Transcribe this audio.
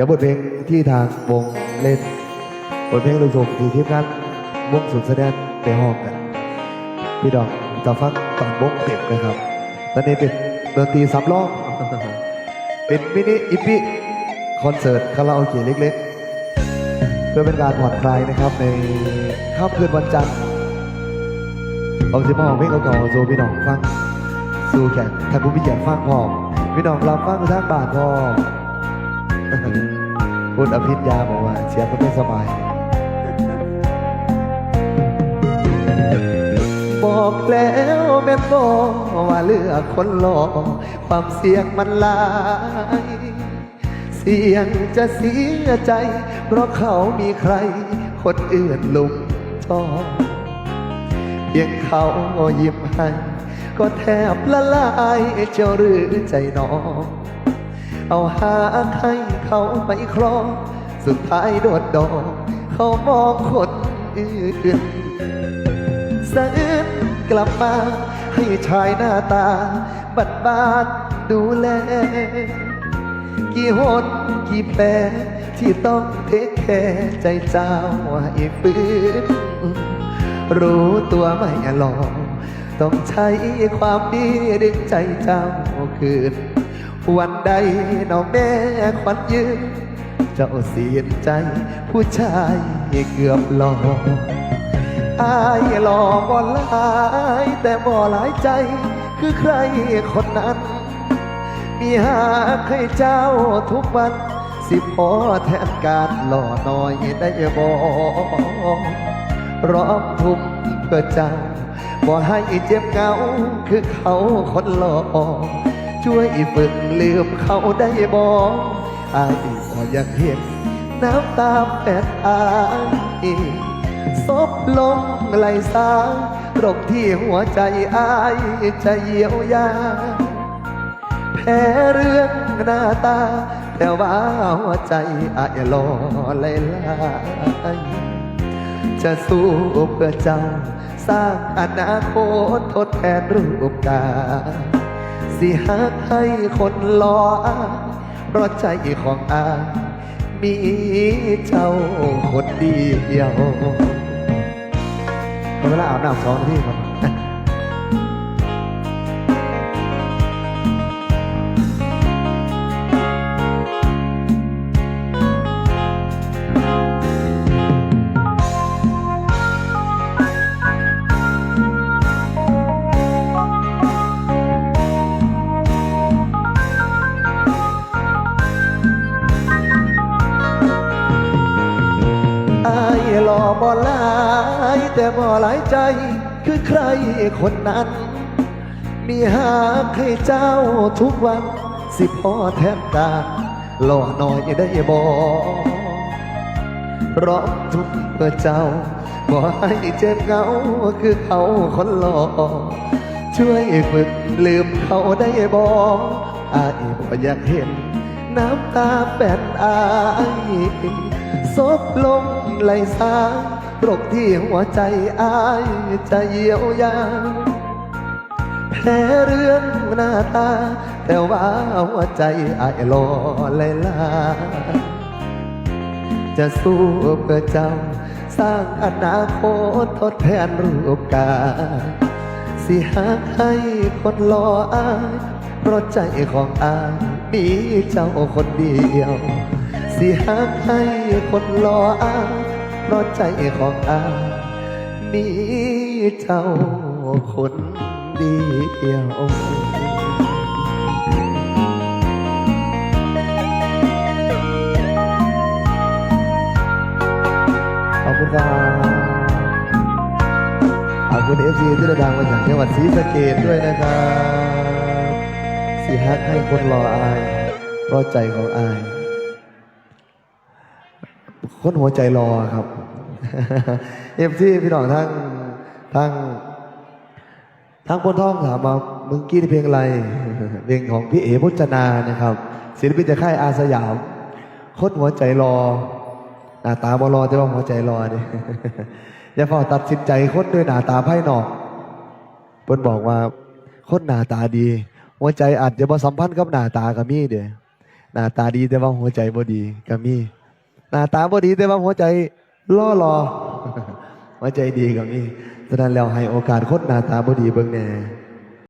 ดี๋ยวบทเพลงที่ทางวงเล่นบทเพลงลูกทุ่งที่ทีมงานวงสุดแสดงไปห้องกัน พี่ดอกจะฟังตอนวงเต็มนะครับ ตอนนี้เป็นดนตรีสำรองเป็นมินิอิปปี้คอนเสิร์ตคาราโอเกะเล็กๆ เพื่อเป็นการผ่อนคลายนะครับ ในค่ำคืนวันจันทร์เอาสิมาของเพลงเก่าๆสู่พี่น้องฟังสู่แขกท่านผู้มีเกียรฟังพอพี่น้องรับฟังทางบานพอ คุณอภิญญาบอกว่าเสียงมันไม่สบาย บอกแล้วแม่บอกว่าเลือกคนหล่อความเสี่ยงมันลาย เสี่ยงจะเสียใจ เพราะเขามีใคร คนอื่นลุมชอบเพียงเขายิ้มให้ก็แทบละลายเจ้าหรือใจน้อง เอาหาให้เขาไปครองสุดท้ายโดดดอกเขามองคนอื่นสะอื้นกลับมาให้ชายหน้าตา บัดบาดดูแล กี่หนกี่แผลที่ต้องเทคแคร์ใจเจ้าให้ฟื้นรู้ตัวไม่หลอกต้องใช้ความดีดึงใจเจ้าคืน วันใดน้องแม่ควันยืนเจ้าเสียใจ ผู้ชายเกือบหลอกอายหลอกบ่หลาย แต่บ่หลายใจ คือใครคนนั้น มีหาให้เจ้าทุกวัน สิพอแทนการหล่อน้อยได้บ่ร้องทุ่มเพื่อเจ้าบ่ให้เจ็บเหงาคือเขาคนหล่อ ช่วยฝึกลืมเขาได้บ่อายบ่อยากเห็น น้ำตาแปดอายซบลงไหลสายตรงที่หัวใจอายจะเยียวยา แพ้เรื่องหน้าตา แต่ว่าหัวใจอายรอไหลลายจะสู้เพื่อเจ้า สร้างอนาคตทดแทนรูปกาย สิหักให้คนรออายเพราะใจของอายมีเจ้าคนเดียวขอเวลาอาบน้ำสองนาทีครับ บ่หลายแต่บ่หลายใจคือใครคนนั้น มีหาให้เจ้าทุกวันสิพอแทนกาหล่อหน่อยได้บ่ร้องทุกเพื่อเจ้าบ่ให้เจ็บเหงาคือเขาคนหล่อช่วยฝึกลืมเขาได้บ่อายบ่อยากเห็น น้ำตาแป้นอาย ซบลงไหลสายตรงที่หัวใจอายจะเยียวยาแพ้เรื่องหน้าตา แต่ว่าหัวใจอายรอเลยลา จะสู้เพื่อเจ้า สร้างอนาคตทดแทนรูปกา สิหาให้คนรออายเพราะใจของอายมีเจ้าคนเดียว สิหาให้คนรออายเพราะใจของอายมีเจ้าคนเดียวขอบคุณครับขอบคุณเอฟซีที่เดินทางมาจากจังหวัดศรีสะเกดด้วยนะครับสีฮักให้คนรออายเพราะใจของอาย คนหัวใจรอครับเอฟซีพี่น้องทั้งทั้งทั้งคนท่องถามมามึงกี้เพลงอะไรเพลงของพี่เอ๋พจนานะครับ ศิลปินจากค่ายอาสยามคนหัวใจรอหน้าตาบอรอแต่ว่าหัวใจรอดิอย่าพอตัดสินใจคนด้วยหน้าตาภายนอกเพิ่นบอกว่าคนหน้าตาดี หัวใจอาจจะบ่สัมพันธ์กับหน้าตากับมีเด้หน้าตาดีแต่ว่าหัวใจบ่ดีก็มี หน้าตาบ่ดีแต่ว่าหัวใจล่อรอหัวใจดีก็มีฉะนั้นแล้วให้โอกาสคนหน้าตาบ่ดีเบิ่งแหน่